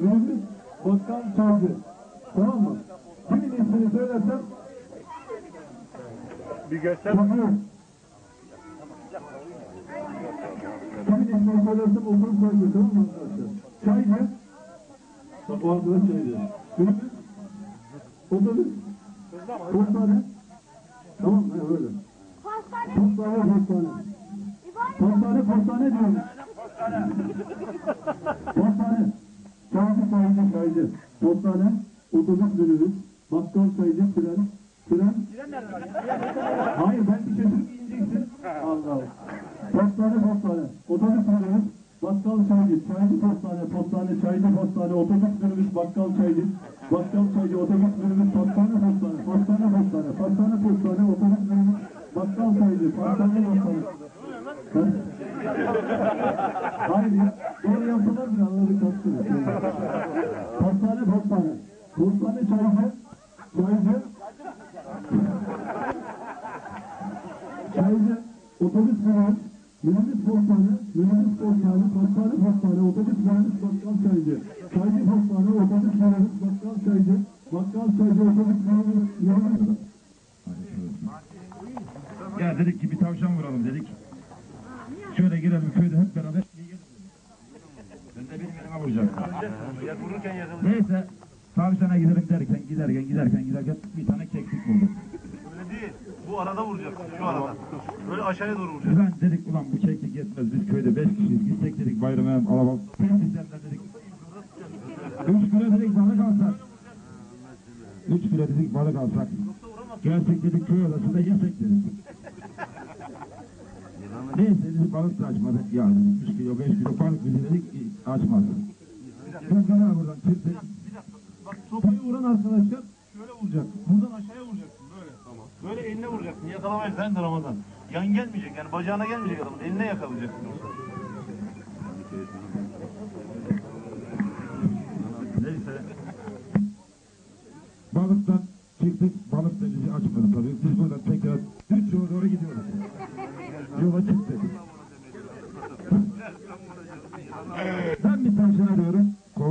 minibüs, bakkal, çaycı. Tamam mı? Kimin ismini söylersem Bir göster. tanıyorum. Kimin ismini söylersem oturup sayıyor. Tamam mı arkadaşlar? Çaycı. O arkadaş çaycı. Minibüs, otobüs, postane. Tamam mı? Öyle. Pastane. Postane, postane. Postane, postane diyorum. Postane. Çaycı, çaycı, çaycı. Postane, otobüs minibüs, bakkal, çaycı, tren. Tren. Hayır ben bir şey söyleyeceksin. Allah Allah. Postane, postane. Otobüs minibüs, bakkal, çaycı. Çaycı, postane, postane, çaycı, postane, otobüs minibüs, bakkal, çaycı. Bakkal, çaycı, otobüs minibüs, postane, postane. Postane, postane. Postane, postane, otobüs minibüs, bakkal, çaycı. Postane, postane. Ha? Hayır ya. Doğru yapsalar bile anladık kastını. Postane, postane. Postane, çaycı. Çaycı. Çaycı. Otobüs minibüs. Minibüs postane. Postane. Postane, postane. Otobüs minibüs, bakkal, çaycı. Çaycı, postane. Otobüs minibüs, bakkal, çaycı. Bakkal, çaycı, otobüs minibüs. Minibüs. Ya dedik ki bir tavşan vuralım dedik. Şöyle girelim köyde hep beraber. Ben de benim elime vuracak. Ya vururken yakın. Neyse tavşana gidelim derken giderken giderken giderken bir tane keklik bulduk. Öyle değil. Bu arada vuracaksın. Şu arada. Böyle aşağıya doğru vuracaksın. Ulan dedik ulan bu keklik yetmez biz 3 kilo dedik balık alsak. Gelsek dedik köy odasında yesek dedik. Neyse dedik balık da açmadı. Ya dedik 3 kilo 5 kilo balık bizi dedik açmadı. Ben kadar buradan çıktı. Bak sopayı vuran arkadaşlar şöyle vuracak. Buradan aşağıya vuracaksın böyle. Tamam. Böyle eline vuracaksın. Yakalamayız sen de Ramazan. Yan gelmeyecek yani bacağına gelmeyecek adamın. Eline yakalayacaksın.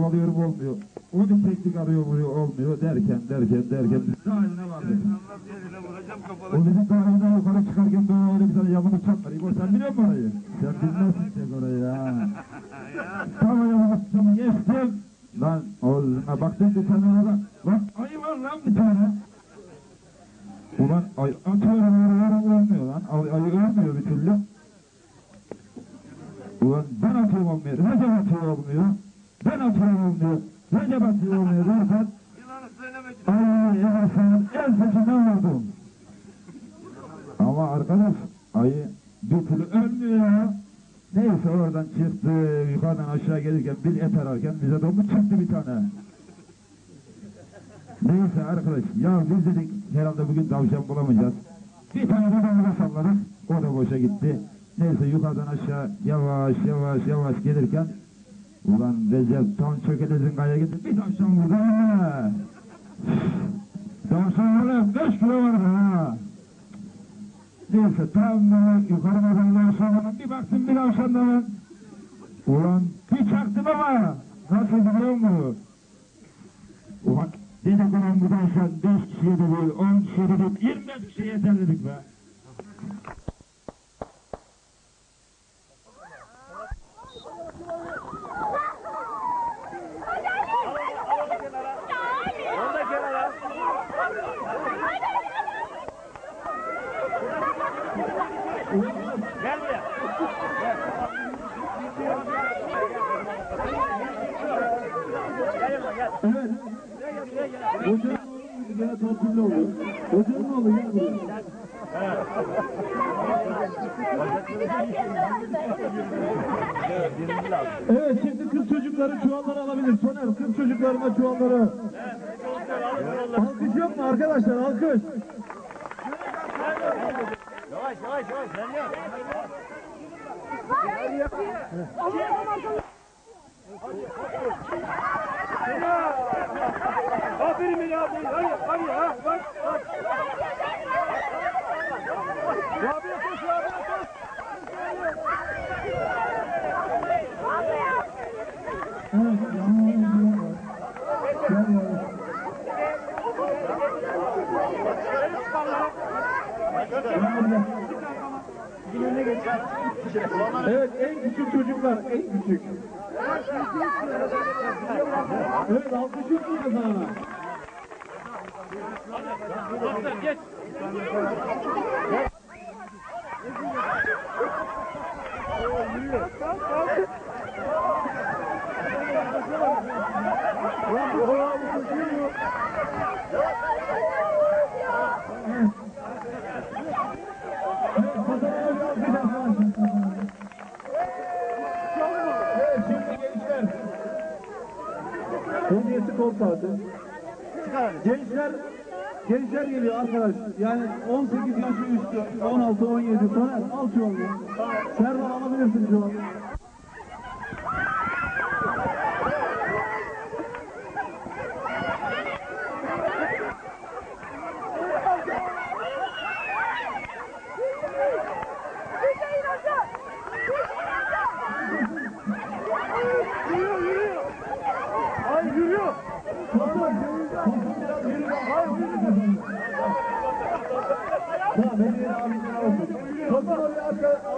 Kovalıyorum olmuyor. O bir teknik arıyor vuruyor olmuyor derken derken derken dahiline vardık. O bizim dahiline yukarı çıkarken böyle öyle bir tane yamuk çatlar. İbo sen biliyor musun orayı? Sen bilmezsin çek orayı ha. Tam ayağımı geçtim. Lan oğlum baktım bir tane orada. Lan ayı var lan bir tane. Ulan ay atıyorum oraya olmuyor lan. Ay, ayı ölmüyor bir türlü. Ulan ben atıyorum olmuyor. Recep atıyor olmuyor. Ben atıyorum olmuyor. Recep atıyor olmuyor derken Ay efendim en sesinden vurdum. Ama arkadaş ayı bir türlü ölmüyor ya. Neyse oradan çıktı yukarıdan aşağı gelirken bir et ararken bize domuz çıktı bir tane. Neyse arkadaş ya biz dedik herhalde bugün tavşan bulamayacağız. Bir tane de domuza salladık o da boşa gitti. Neyse yukarıdan aşağı yavaş yavaş yavaş gelirken Ulan Recep tam çökelezin kaya gitti bir tavşan vurdu ha. Tavşan var ya 5 kilo vardı ha. Neyse tam böyle yukarı bakandan sonra bir baktım bir tavşan da ben. Ulan bir çaktım ama nasıl biliyor musun? Ulan dedik ulan bu tavşan 5 kişiye de değil 10 kişiye de değil 25 kişiye yeter dedik be. Evet. Oğlu gene tatilde olur. Hocanın oğlu gel buraya. Evet şimdi kız çocukları çuvalları alabilir. Soner kız çocuklarına çuvalları. Alkış yok mu arkadaşlar alkış. Yavaş yavaş yavaş. Sen ne? Aferin beni abi. Hadi hadi ha. Bak bak. Abi koş abi koş. Evet, Evet en küçük çocuklar en küçük. Evet alkış yok mu kazanana? Evet kazanana bir alkış arkadaşlar. Evet şimdi gençler. Hediyesi kol saati. Gençler Gençler geliyor arkadaş. Yani 18 yaşı üstü, 16, 17 sonra al şu anda. Serdar alabilirsin şu an.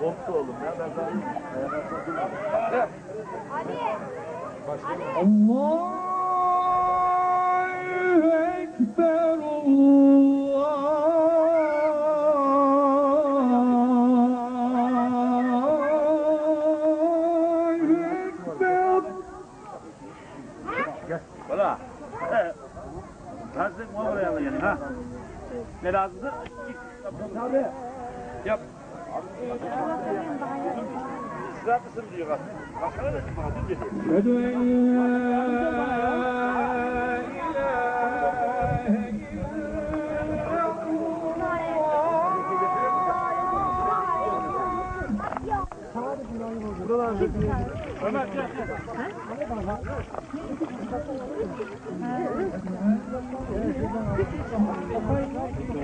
Boktu oğlum ya ben sana Allahu Ekber Allahu Ne lazımdı? Abi. Yap. Sıra mısın diyor bak. Baksana da. Eşhedü en la ilahe Ömer gel gel.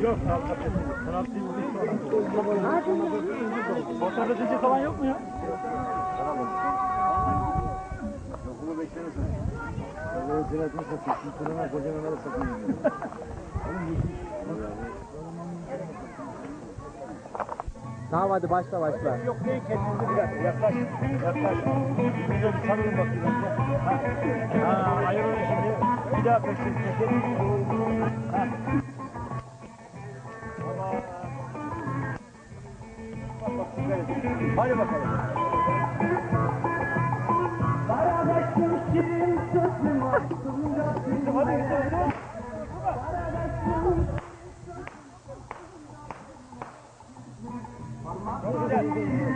Yok. Sanat değil Fotoğrafı çekici falan yok mu ya? Okulu beklemesin. Allah'ın ziyaretini satıyor. Şimdi fırına kocaman ara satıyor. Tamam hadi başla başla. Yok neyi kendinizi bir dakika yaklaş. Yaklaş. Bir sarılın bakayım. Ha, ha ayırın şimdi. Bir daha peşin peşin. Ha. Tamam. Bak bak dikkat edin. Hadi bakalım. いいね。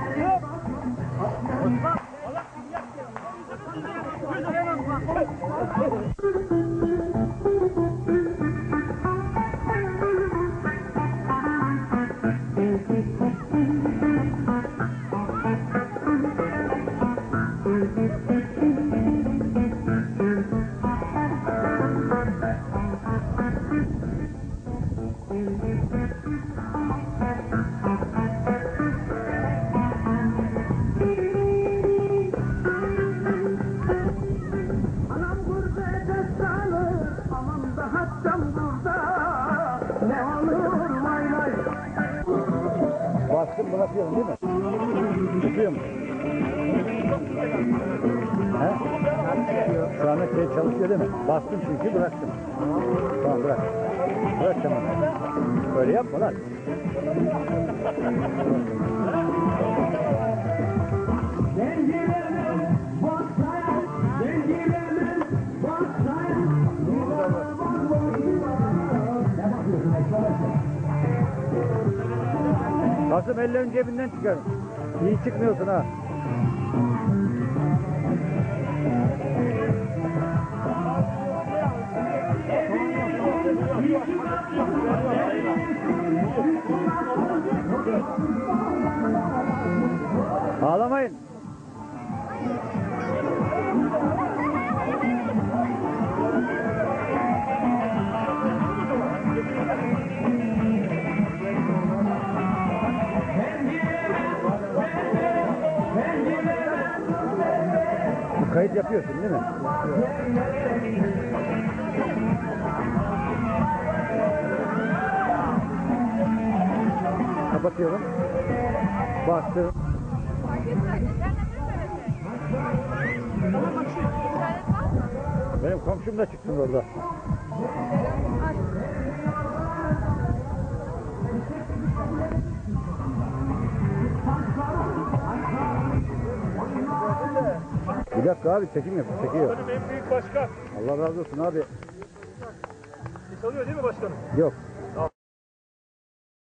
Bastım bırakıyorum değil mi? Tutuyor mu? He? Şu anda şey çalışıyor değil mi? Bastım çünkü bıraktım. Tamam bırak. Bırak tamam. Öyle yapma lan. Kasım ellerini cebinden çıkar. İyi çıkmıyorsun ha. Ağlamayın. Kayıt yapıyorsun değil mi? Kapatıyorum. Bastım. Benim komşum da çıksın orada. Bir dakika abi çekim yap, çekiyor. Benim en büyük başkan. Allah razı olsun abi. Çalıyor değil mi başkanım? Yok.